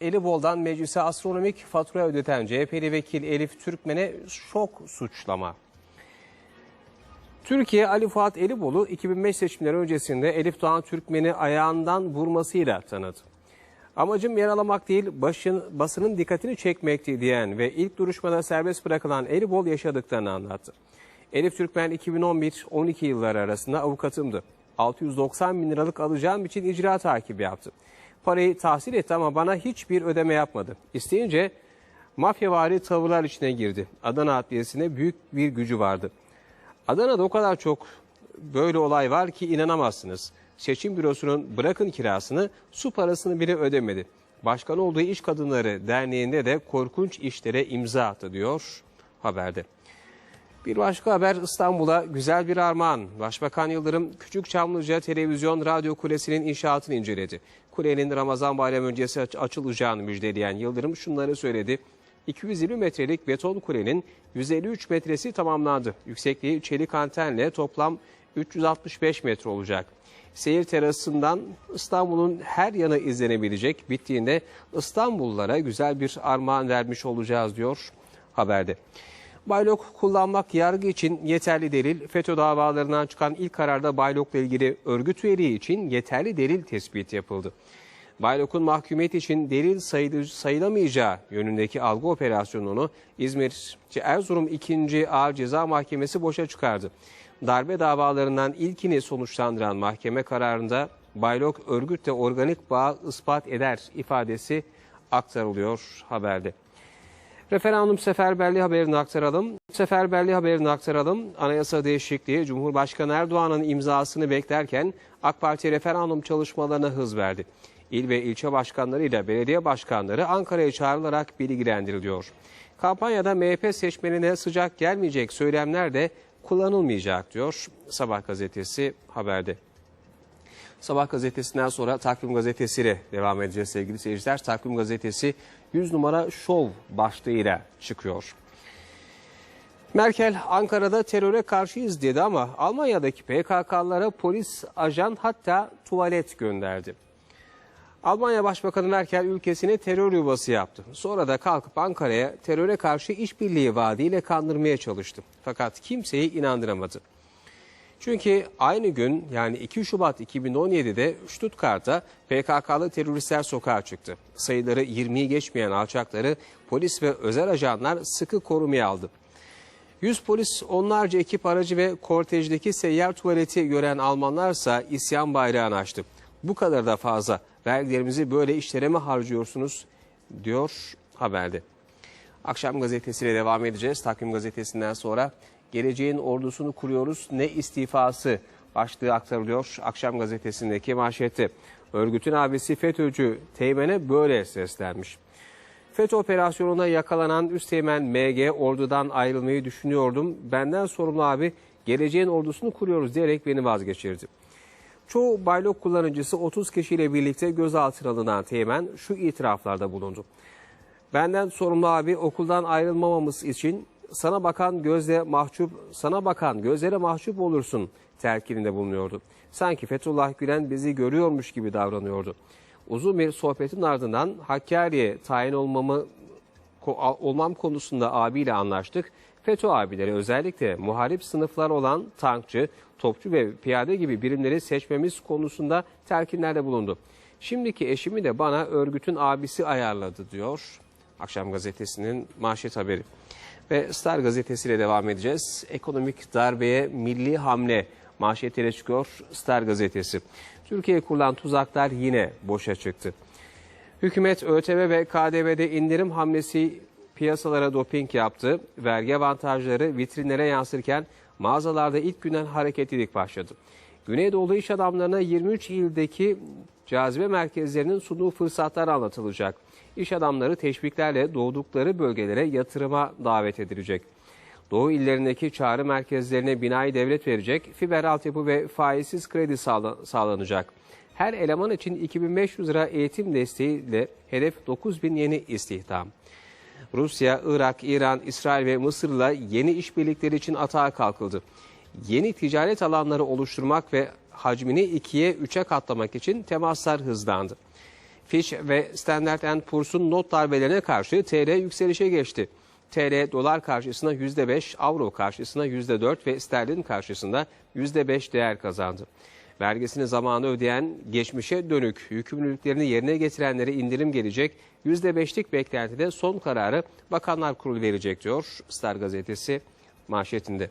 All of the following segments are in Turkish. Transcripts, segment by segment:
Elibol'dan meclise astronomik fatura ödeten CHP'li vekil Elif Türkmen'e şok suçlama. Türkiye Ali Fuat Elibol'u 2005 seçimleri öncesinde Elif Doğan Türkmen'i ayağından vurmasıyla tanıdı. Amacım yaralamak değil başın, basının dikkatini çekmekti diyen ve ilk duruşmada serbest bırakılan Elibol yaşadıklarını anlattı. Elif Türkmen 2011-12 yılları arasında avukatımdı. 690 bin liralık alacağım için icra takibi yaptı. Parayı tahsil etti ama bana hiçbir ödeme yapmadı. İsteyince mafyavari tavırlar içine girdi. Adana Adliyesi'ne büyük bir gücü vardı. Adana'da o kadar çok böyle olay var ki inanamazsınız. Seçim bürosunun bırakın kirasını su parasını bile ödemedi. Başkan olduğu İş Kadınları Derneği'nde de korkunç işlere imza attı diyor haberde. Bir başka haber İstanbul'a güzel bir armağan. Başbakan Yıldırım Küçükçamlıca Televizyon Radyo Kulesi'nin inşaatını inceledi. Kulenin Ramazan bayramı öncesi aç- açılacağını müjdeleyen Yıldırım şunları söyledi. 220 metrelik beton kulenin 153 metresi tamamlandı. Yüksekliği çelik antenle toplam 365 metre olacak. Seyir terasından İstanbul'un her yanı izlenebilecek. Bittiğinde İstanbullulara güzel bir armağan vermiş olacağız diyor haberde. Baylok kullanmak yargı için yeterli delil. FETÖ davalarından çıkan ilk kararda Baylok'la ilgili örgüt üyeliği için yeterli delil tespiti yapıldı. Baylok'un mahkumiyet için delil sayılı, sayılamayacağı yönündeki algı operasyonunu İzmir Erzurum 2. Ağır Ceza Mahkemesi boşa çıkardı. Darbe davalarından ilkini sonuçlandıran mahkeme kararında Baylok örgütle organik bağ ispat eder ifadesi aktarılıyor haberde. Referandum seferberliği haberini aktaralım. Seferberliği haberini aktaralım. Anayasa değişikliği Cumhurbaşkanı Erdoğan'ın imzasını beklerken AK Parti referandum çalışmalarına hız verdi. İl ve ilçe başkanlarıyla belediye başkanları Ankara'ya çağrılarak bilgilendiriliyor. Kampanyada MHP seçmenine sıcak gelmeyecek söylemler de kullanılmayacak diyor Sabah gazetesi haberde. Sabah gazetesinden sonra Takvim gazetesiyle devam edeceğiz sevgili seyirciler. Takvim gazetesi 100 numara şov başlığıyla çıkıyor. Merkel Ankara'da teröre karşıyız dedi ama Almanya'daki PKK'lara polis, ajan hatta tuvalet gönderdi. Almanya Başbakanı Merkel ülkesine terör yuvası yaptı. Sonra da kalkıp Ankara'ya teröre karşı işbirliği vaadiyle kandırmaya çalıştı. Fakat kimseyi inandıramadı. Çünkü aynı gün yani 2 Şubat 2017'de Stuttgart'ta PKK'lı teröristler sokağa çıktı. Sayıları 20'yi geçmeyen alçakları polis ve özel ajanlar sıkı korumaya aldı. 100 polis, onlarca ekip aracı ve kortejdeki seyyar tuvaleti gören Almanlarsa isyan bayrağını açtı. Bu kadar da fazla vergilerimizi böyle işlere mi harcıyorsunuz diyor haberde. Akşam gazetesiyle devam edeceğiz. Takvim gazetesinden sonra geleceğin ordusunu kuruyoruz ne istifası başlığı aktarılıyor. Akşam gazetesindeki manşeti. Örgütün abisi FETÖ'cü Teğmen'e böyle seslenmiş. FETÖ operasyonuna yakalanan Üsteğmen MG ordudan ayrılmayı düşünüyordum. Benden sorumlu abi geleceğin ordusunu kuruyoruz diyerek beni vazgeçirdi. Çoğu baylok kullanıcısı 30 kişiyle birlikte gözaltına alınan Teğmen şu itiraflarda bulundu. Benden sorumlu abi okuldan ayrılmamamız için sana bakan gözle mahcup, sana bakan gözlere mahcup olursun telkininde bulunuyordu. Sanki Fethullah Gülen bizi görüyormuş gibi davranıyordu. Uzun bir sohbetin ardından Hakkari'ye tayin olmamı olmam konusunda abiyle anlaştık. FETÖ abileri özellikle muharip sınıflar olan tankçı, topçu ve piyade gibi birimleri seçmemiz konusunda telkinlerde bulundu. Şimdiki eşimi de bana örgütün abisi ayarladı diyor. Akşam gazetesinin manşet haberi. Ve Star gazetesiyle devam edeceğiz. Ekonomik darbeye milli hamle manşetiyle çıkıyor Star gazetesi. Türkiye'ye kurulan tuzaklar yine boşa çıktı. Hükümet ÖTV ve KDV'de indirim hamlesi piyasalara doping yaptı. Vergi avantajları vitrinlere yansırken mağazalarda ilk günden hareketlilik başladı. Güneydoğu iş adamlarına 23 ildeki cazibe merkezlerinin sunduğu fırsatlar anlatılacak. İş adamları teşviklerle doğdukları bölgelere yatırıma davet edilecek. Doğu illerindeki çağrı merkezlerine binayı devlet verecek, fiber altyapı ve faizsiz kredi sağla- sağlanacak. Her eleman için 2500 lira eğitim desteğiyle hedef 9000 yeni istihdam. Rusya, Irak, İran, İsrail ve Mısır'la yeni işbirlikleri için atağa kalkıldı. Yeni ticaret alanları oluşturmak ve hacmini ikiye üçe katlamak için temaslar hızlandı. Fitch ve Standard Poor's'un not darbelerine karşı TL yükselişe geçti. TL dolar karşısında %5, avro karşısında %4 ve sterlin karşısında %5 değer kazandı. Vergisini zamanı ödeyen, geçmişe dönük yükümlülüklerini yerine getirenlere indirim gelecek. %5'lik beklentide son kararı Bakanlar Kurulu verecek diyor Star gazetesi manşetinde.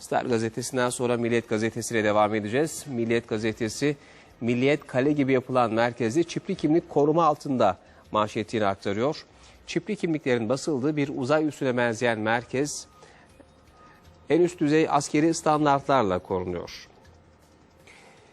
Star gazetesinden sonra Milliyet gazetesiyle devam edeceğiz. Milliyet gazetesi Milliyet kale gibi yapılan merkezi çipli kimlik koruma altında manşetini aktarıyor. Çipli kimliklerin basıldığı bir uzay üssüne benzeyen merkez en üst düzey askeri standartlarla korunuyor.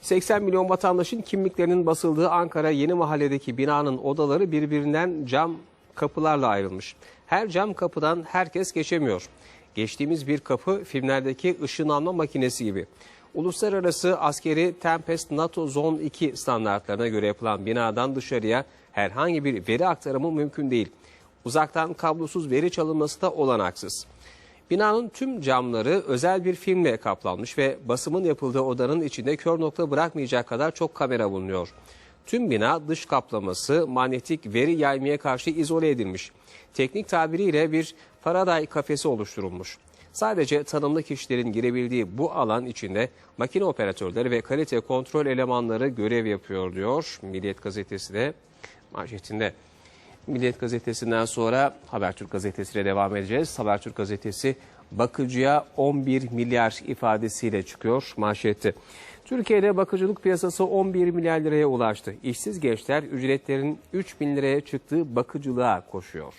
80 milyon vatandaşın kimliklerinin basıldığı Ankara Yeni Mahalle'deki binanın odaları birbirinden cam kapılarla ayrılmış. Her cam kapıdan herkes geçemiyor. Geçtiğimiz bir kapı filmlerdeki ışınlanma makinesi gibi. Uluslararası askeri Tempest NATO Zone 2 standartlarına göre yapılan binadan dışarıya herhangi bir veri aktarımı mümkün değil. Uzaktan kablosuz veri çalınması da olanaksız. Binanın tüm camları özel bir filmle kaplanmış ve basımın yapıldığı odanın içinde kör nokta bırakmayacak kadar çok kamera bulunuyor. Tüm bina dış kaplaması manyetik veri yaymaya karşı izole edilmiş. Teknik tabiriyle bir Faraday kafesi oluşturulmuş. Sadece tanımlı kişilerin girebildiği bu alan içinde makine operatörleri ve kalite kontrol elemanları görev yapıyor diyor Milliyet Gazetesi de manşetinde. Milliyet Gazetesi'nden sonra Habertürk Gazetesi'yle devam edeceğiz. Habertürk Gazetesi bakıcıya 11 milyar ifadesiyle çıkıyor manşeti. Türkiye'de bakıcılık piyasası 11 milyar liraya ulaştı. İşsiz gençler ücretlerin 3 bin liraya çıktığı bakıcılığa koşuyor.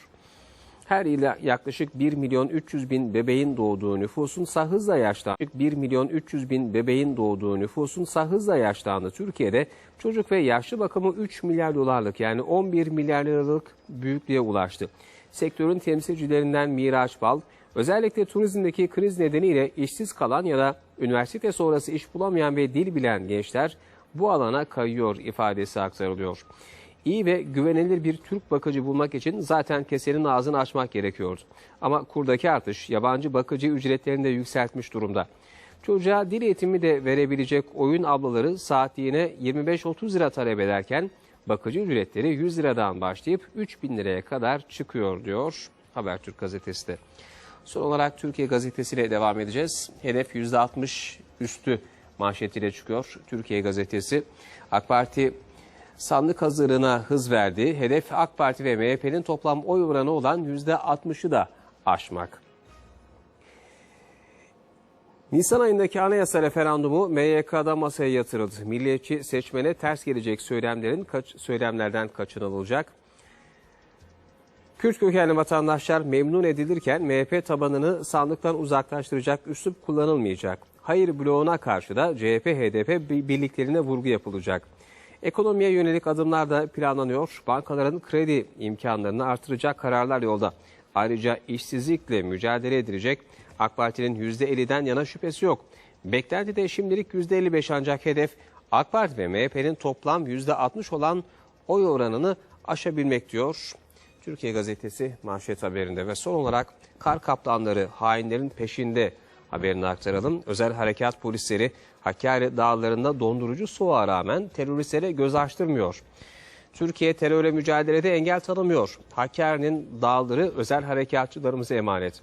Her yıl yaklaşık 1 milyon 300 bin bebeğin doğduğu nüfusun ise hızla yaşlandı. 1 milyon 300 bin bebeğin doğduğu nüfusun ise hızla yaşlandı. Türkiye'de çocuk ve yaşlı bakımı 3 milyar dolarlık yani 11 milyar liralık büyüklüğe ulaştı. Sektörün temsilcilerinden Miraç Bal, özellikle turizmdeki kriz nedeniyle işsiz kalan ya da üniversite sonrası iş bulamayan ve dil bilen gençler bu alana kayıyor ifadesi aktarılıyor. İyi ve güvenilir bir Türk bakıcı bulmak için zaten kesenin ağzını açmak gerekiyordu. Ama kurdaki artış yabancı bakıcı ücretlerini de yükseltmiş durumda. Çocuğa dil eğitimi de verebilecek oyun ablaları saatliğine 25-30 lira talep ederken bakıcı ücretleri 100 liradan başlayıp 3000 liraya kadar çıkıyor diyor Habertürk gazetesi de. Son olarak Türkiye gazetesiyle devam edeceğiz. Hedef %60 üstü manşetiyle çıkıyor Türkiye gazetesi. AK Parti sandık hazırlığına hız verdi. Hedef AK Parti ve MHP'nin toplam oy oranı olan %60'ı da aşmak. Nisan ayındaki anayasa referandumu MYK'da masaya yatırıldı. Milliyetçi seçmene ters gelecek söylemlerin kaç, söylemlerden kaçınılacak. Kürt kökenli vatandaşlar memnun edilirken MHP tabanını sandıktan uzaklaştıracak üslup kullanılmayacak. Hayır bloğuna karşı da CHP-HDP birliklerine vurgu yapılacak. Ekonomiye yönelik adımlar da planlanıyor. Bankaların kredi imkanlarını artıracak kararlar yolda. Ayrıca işsizlikle mücadele edilecek AK Parti'nin %50'den yana şüphesi yok. Beklenti de şimdilik %55 ancak hedef AK Parti ve MHP'nin toplam %60 olan oy oranını aşabilmek diyor. Türkiye Gazetesi manşet haberinde ve son olarak kar kaplanları hainlerin peşinde haberini aktaralım. Özel harekat polisleri Hakkari dağlarında dondurucu soğuğa rağmen teröristlere göz açtırmıyor. Türkiye terörle mücadelede engel tanımıyor. Hakkari'nin dağları özel harekatçılarımıza emanet.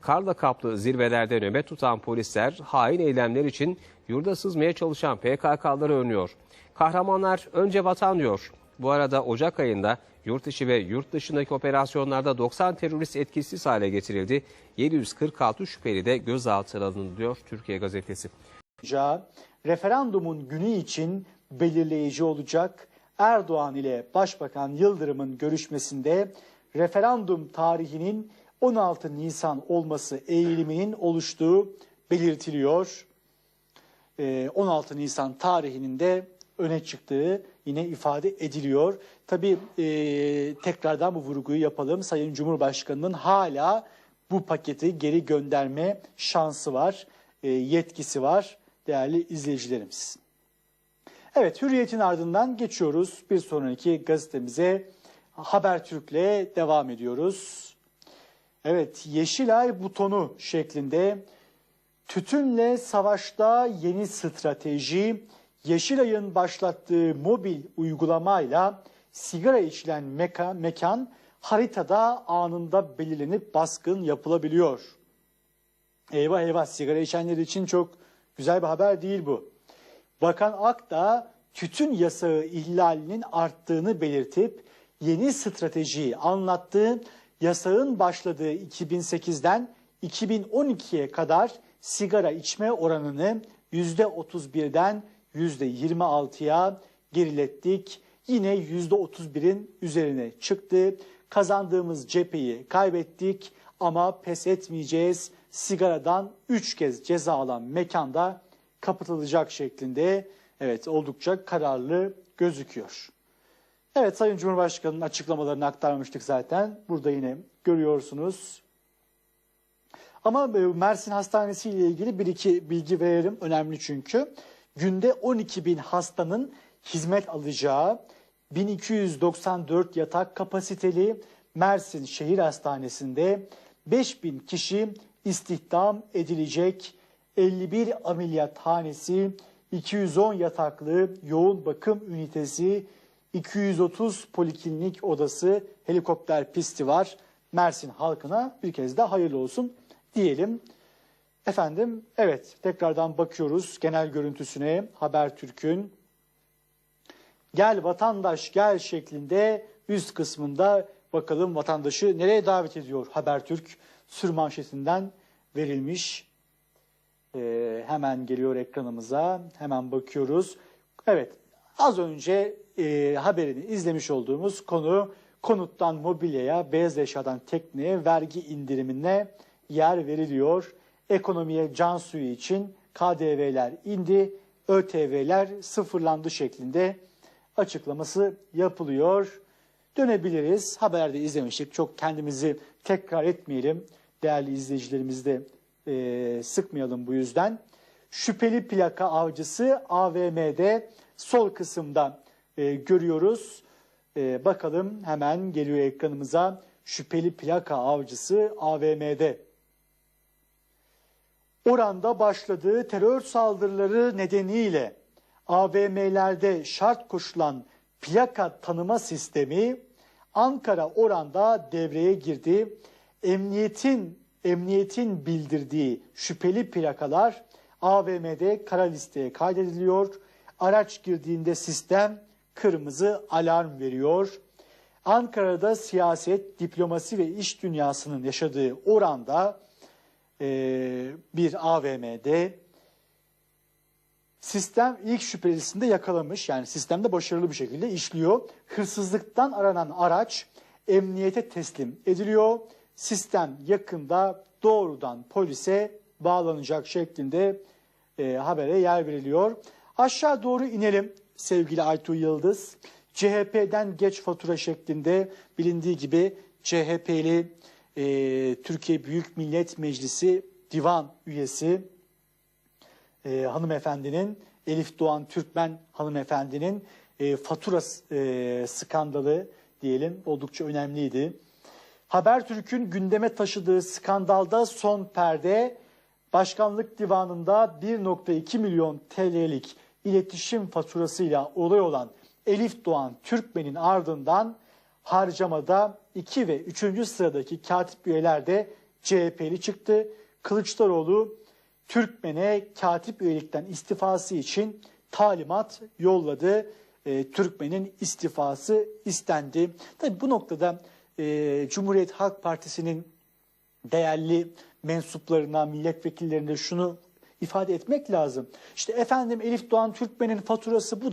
Karla kaplı zirvelerde nöbet tutan polisler hain eylemler için yurda sızmaya çalışan PKK'ları önlüyor. Kahramanlar önce vatan diyor. Bu arada Ocak ayında yurt içi ve yurt dışındaki operasyonlarda 90 terörist etkisiz hale getirildi. 746 şüpheli de gözaltına alındı diyor Türkiye Gazetesi. Referandumun günü için belirleyici olacak. Erdoğan ile Başbakan Yıldırım'ın görüşmesinde referandum tarihinin 16 Nisan olması eğiliminin oluştuğu belirtiliyor. 16 Nisan tarihinin de öne çıktığı yine ifade ediliyor. Tabii e, tekrardan bu vurguyu yapalım. Sayın Cumhurbaşkanı'nın hala bu paketi geri gönderme şansı var, e, yetkisi var değerli izleyicilerimiz. Evet Hürriyet'in ardından geçiyoruz bir sonraki gazetemize Habertürk'le devam ediyoruz. Evet Yeşilay butonu şeklinde tütünle savaşta yeni strateji Yeşilay'ın başlattığı mobil uygulamayla sigara içilen mekan, mekan haritada anında belirlenip baskın yapılabiliyor. Eyvah eyvah sigara içenler için çok güzel bir haber değil bu. Bakan Akdağ tütün yasağı ihlalinin arttığını belirtip yeni stratejiyi anlattı. Yasağın başladığı 2008'den 2012'ye kadar sigara içme oranını %31'den %26'ya gerilettik. Yine %31'in üzerine çıktı. Kazandığımız cepheyi kaybettik ama pes etmeyeceğiz. Sigaradan 3 kez ceza alan mekanda kapatılacak şeklinde evet oldukça kararlı gözüküyor. Evet Sayın Cumhurbaşkanı'nın açıklamalarını aktarmıştık zaten. Burada yine görüyorsunuz. Ama e, Mersin Hastanesi ile ilgili bir iki bilgi verelim. Önemli çünkü. Günde 12 bin hastanın hizmet alacağı 1294 yatak kapasiteli Mersin Şehir Hastanesi'nde 5000 kişi istihdam edilecek. 51 ameliyathanesi, 210 yataklı yoğun bakım ünitesi, 230 poliklinik odası, helikopter pisti var. Mersin halkına bir kez daha hayırlı olsun diyelim. Efendim evet tekrardan bakıyoruz genel görüntüsüne Habertürk'ün gel vatandaş gel şeklinde üst kısmında bakalım vatandaşı nereye davet ediyor Habertürk sürmanşetinden verilmiş. Ee, hemen geliyor ekranımıza hemen bakıyoruz. Evet az önce e, haberini izlemiş olduğumuz konu konuttan mobilyaya, beyaz eşyadan tekneye vergi indirimine yer veriliyor. Ekonomiye can suyu için KDV'ler indi, ÖTV'ler sıfırlandı şeklinde açıklaması yapılıyor. Dönebiliriz. Haberde izlemiştik. Çok kendimizi tekrar etmeyelim. Değerli izleyicilerimizi de e, sıkmayalım bu yüzden. Şüpheli plaka avcısı AVM'de sol kısımda e, görüyoruz. E, bakalım hemen geliyor ekranımıza. Şüpheli plaka avcısı AVM'de. Oranda başladığı terör saldırıları nedeniyle AVM'lerde şart koşulan plaka tanıma sistemi Ankara Oran'da devreye girdi. Emniyetin emniyetin bildirdiği şüpheli plakalar AVM'de kara listeye kaydediliyor. Araç girdiğinde sistem kırmızı alarm veriyor. Ankara'da siyaset, diplomasi ve iş dünyasının yaşadığı oranda e, bir AVM'de sistem ilk şüphelisinde yakalamış. Yani sistemde başarılı bir şekilde işliyor. Hırsızlıktan aranan araç emniyete teslim ediliyor. Sistem yakında doğrudan polise bağlanacak şeklinde e, habere yer veriliyor. Aşağı doğru inelim sevgili Aytu Yıldız. CHP'den geç fatura şeklinde bilindiği gibi CHP'li e, Türkiye Büyük Millet Meclisi divan üyesi e, hanımefendinin Elif Doğan Türkmen hanımefendinin e, fatura e, skandalı diyelim oldukça önemliydi. Habertürk'ün gündeme taşıdığı skandalda son perde başkanlık divanında 1.2 milyon TL'lik iletişim faturasıyla olay olan Elif Doğan Türkmen'in ardından harcamada 2 ve 3. sıradaki katip üyeler de CHP'li çıktı. Kılıçdaroğlu Türkmen'e katip üyelikten istifası için talimat yolladı. E, Türkmen'in istifası istendi. Tabii bu noktada e, Cumhuriyet Halk Partisi'nin değerli mensuplarına, milletvekillerine şunu ifade etmek lazım. İşte efendim Elif Doğan Türkmen'in faturası bu da